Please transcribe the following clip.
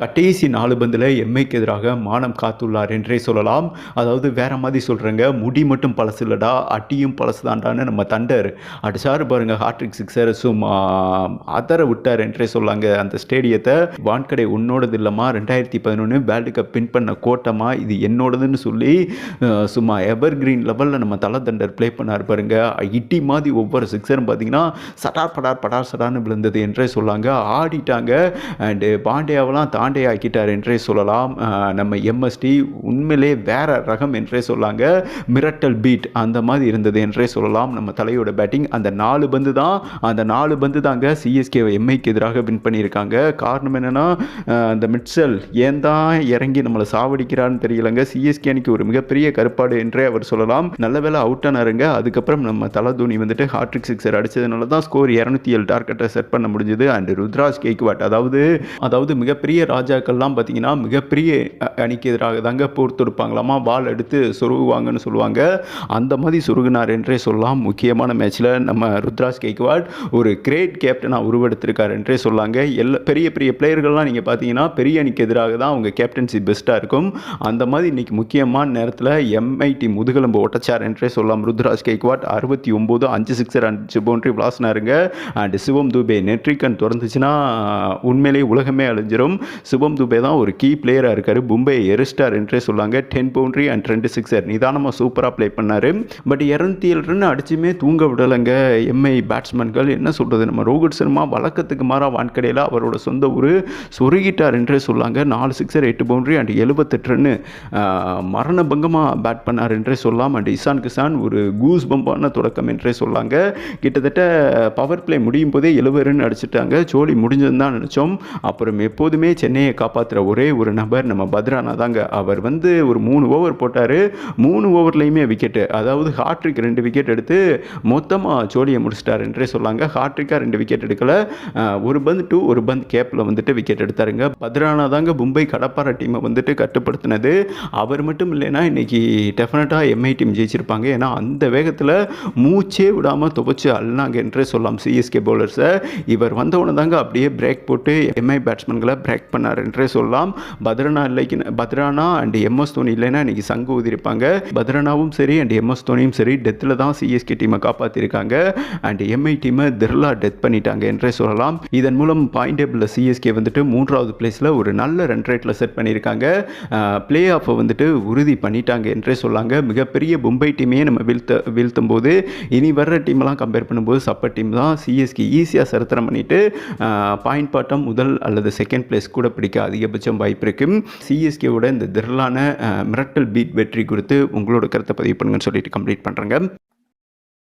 கடைசி நாலு பந்தில் எம்ஐக்கு எதிராக மானம் காத்துள்ளார் என்றே சொல்லலாம். அதாவது வேற மாதிரி சொல்கிறேங்க முடி மட்டும் பழசு இல்லடா அட்டியும் பழசு தாண்டான்னு நம்ம தண்டர். அடிச்சார் பாருங்க ஹாட்ரிக் சிக்ஸர் சும்மா அதர விட்டார் என்றே சொல்லாங்க. அந்த ஸ்டேடியத்தை வான்கடை உன்னோடது இல்லைம்மா ரெண்டாயிரத்தி பதினொன்று வேர்ல்டு கப் பின் பண்ண கோட்டமா இது என்னோடதுன்னு சொல்லி சும்மா எவர் கிரீன் லெவலில் நம்ம தலை தண்டர் ப்ளே பண்ணார் பாருங்க. இட்டி மாதிரி ஒவ்வொரு சிக்ஸரும் பார்த்தீங்கன்னா சடார் படார் படார் சடார்னு விழுந்தது என்றே சொல்லாங்க. ஆடிட்டாங்க. அண்டு பாண்டியாவெல்லாம் ஆண்டே ஆக்கிட்டார் என்றே சொல்லலாம். நம்ம எம்எஸ்டி உண்மையிலே வேற ரகம் என்றே சொல்லாங்க. மிரட்டல் பீட் அந்த மாதிரி இருந்தது என்றே சொல்லலாம். நம்ம தலையோட பேட்டிங் அந்த நாலு பந்து தான். அந்த நாலு பந்து தாங்க சிஎஸ்கே எம்ஐக்கு எதிராக வின் பண்ணியிருக்காங்க. காரணம் என்னென்னா அந்த மிட்சல் ஏன் தான் இறங்கி நம்மளை சாவடிக்கிறான்னு தெரியலங்க. சிஎஸ்கே அணிக்கு ஒரு மிகப்பெரிய கருப்பாடு என்றே அவர் சொல்லலாம். நல்ல வேலை அவுட் ஆனாருங்க. அதுக்கப்புறம் நம்ம தலை தோனி வந்துட்டு ஹாட்ரிக் சிக்ஸர் அடித்ததுனால தான் ஸ்கோர் இரநூத்தி ஏழு டார்கெட்டை செட் பண்ண முடிஞ்சது. அண்ட் ருத்ராஜ் கேக்வாட் அதாவது அதாவது மிகப்பெரிய ராஜாக்கள்லாம் பார்த்தீங்கன்னா மிகப்பெரிய அணிக்கு எதிராக தாங்க போர் தொடுப்பாங்களாமா? வால் எடுத்து சொருகுவாங்கன்னு சொல்லுவாங்க. அந்த மாதிரி சொருகினார் என்றே சொல்லலாம். முக்கியமான மேட்ச்சில் நம்ம ருத்ராஜ் கேக்வாட் ஒரு கிரேட் கேப்டனாக உருவெடுத்திருக்கார் என்றே சொல்லாங்க. எல்லா பெரிய பெரிய பிளேயர்கள்லாம் நீங்கள் பார்த்தீங்கன்னா பெரிய அணிக்கு எதிராக தான் அவங்க கேப்டன்சி பெஸ்ட்டாக இருக்கும். அந்த மாதிரி இன்னைக்கு முக்கியமான நேரத்தில் எம்ஐடி முதுகெலும்பு ஒட்டச்சார் என்றே சொல்லலாம். ருத்ராஜ் கேக்வாட் அறுபத்தி ஒம்பது அஞ்சு சிக்ஸர் அஞ்சு பவுண்டரி விளாசினாருங்க அண்ட் சிவம் தூபே நெட்ரிக்கன் திறந்துச்சுன்னா உண்மையிலேயே உலகமே அழிஞ்சிரும். சிவம் துபே தான் ஒரு கீ பிளேயராக இருக்கார். மும்பை எரிஸ்டார் என்றே சொல்லாங்க. டென் பவுண்டரி அண்ட் ரெண்டு சிக்ஸர் நிதானமாக சூப்பராக ப்ளே பண்ணார். பட் இரநூத்தி ஏழு ரன் அடிச்சுமே தூங்க விடலைங்க. எம்ஐ பேட்ஸ்மேன்கள் என்ன சொல்கிறது நம்ம ரோஹித் சர்மா வழக்கத்துக்கு மாறா வான்கடையில் அவரோட சொந்த ஊர் சொருகிட்டார் என்றே சொல்லாங்க. நாலு சிக்ஸர் எட்டு பவுண்டரி அண்ட் எழுபத்தெட்டு ரன்னு மரண பங்கமாக பேட் பண்ணார் என்றே சொல்லலாம் அண்ட் இசான் கிசான் ஒரு கூஸ் பம்பான தொடக்கம் என்றே சொல்லாங்க. கிட்டத்தட்ட பவர் பிளே முடியும் போதே எழுபது ரன் அடிச்சிட்டாங்க. ஜோலி முடிஞ்சதுன்னு தான் நினச்சோம். அப்புறம் எப்போதுமே சென்னை சென்னையை காப்பாற்றுற ஒரே ஒரு நபர் நம்ம பத்ரானா தாங்க அவர் வந்து ஒரு மூணு ஓவர் போட்டார். மூணு ஓவர்லேயுமே விக்கெட்டு அதாவது ஹாட்ரிக் ரெண்டு விக்கெட் எடுத்து மொத்தமாக ஜோலியை முடிச்சிட்டார் என்றே சொல்லாங்க. ஹாட்ரிக்காக ரெண்டு விக்கெட் எடுக்கல. ஒரு பந்து டூ ஒரு பந்த் கேப்பில் வந்துட்டு விக்கெட் எடுத்தாருங்க. பத்ரானா தாங்க மும்பை கடப்பாரா டீமை வந்துட்டு கட்டுப்படுத்தினது. அவர் மட்டும் இல்லைன்னா இன்றைக்கி டெஃபினட்டாக எம்ஐ டீம் ஜெயிச்சிருப்பாங்க. ஏன்னா அந்த வேகத்தில் மூச்சே விடாமல் துவைச்சு அள்ளினாங்க என்றே சொல்லலாம் சிஎஸ்கே பவுலர்ஸை இவர் வந்தவொடனே தாங்க அப்படியே பிரேக் போட்டு எம்ஐ பேட்ஸ்மேன்களை பிரேக் பண்ணார் என்றே சொல்லலாம். பத்ரனா இல்லைக்கு பத்ரானா அண்ட் எம்எஸ் தோனி இல்லைன்னா இன்னைக்கு சங்கு ஊதிருப்பாங்க பத்ரனாவும் சரி அண்ட் எம்எஸ் தோனியும் சரி டெத்தில் தான் சிஎஸ்கே டீமை காப்பாற்றிருக்காங்க அண்ட் எம்ஐ டீமை திர்லா டெத் பண்ணிட்டாங்க என்றே சொல்லலாம். இதன் மூலம் பாயிண்ட் டேபிளில் சிஎஸ்கே வந்துட்டு மூன்றாவது பிளேஸில் ஒரு நல்ல ரன் ரேட்டில் செட் பண்ணியிருக்காங்க. ப்ளே ஆஃபை வந்துட்டு உறுதி பண்ணிட்டாங்க என்றே சொல்லாங்க. மிகப்பெரிய மும்பை டீமையே நம்ம வீழ்த்த வீழ்த்தும் போது இனி வர்ற டீம்லாம் கம்பேர் பண்ணும்போது சப்பர் டீம் தான் சிஎஸ்கே ஈஸியாக சரித்திரம் பண்ணிட்டு பாயிண்ட் பாட்டம் முதல் அல்லது செகண்ட் பிளேஸ் கூட பிடிக்க அதிகபட்சம் வாய்ப்பு இருக்கு சிஎஸ்கேவோட இந்த திரளான மிரட்டல் பீட் வெற்றி குறித்து உங்களோட கருத்தை பதிவு பண்ணுங்கன்னு சொல்லிட்டு கம்ப்ளீட் பண்ணுறேங்க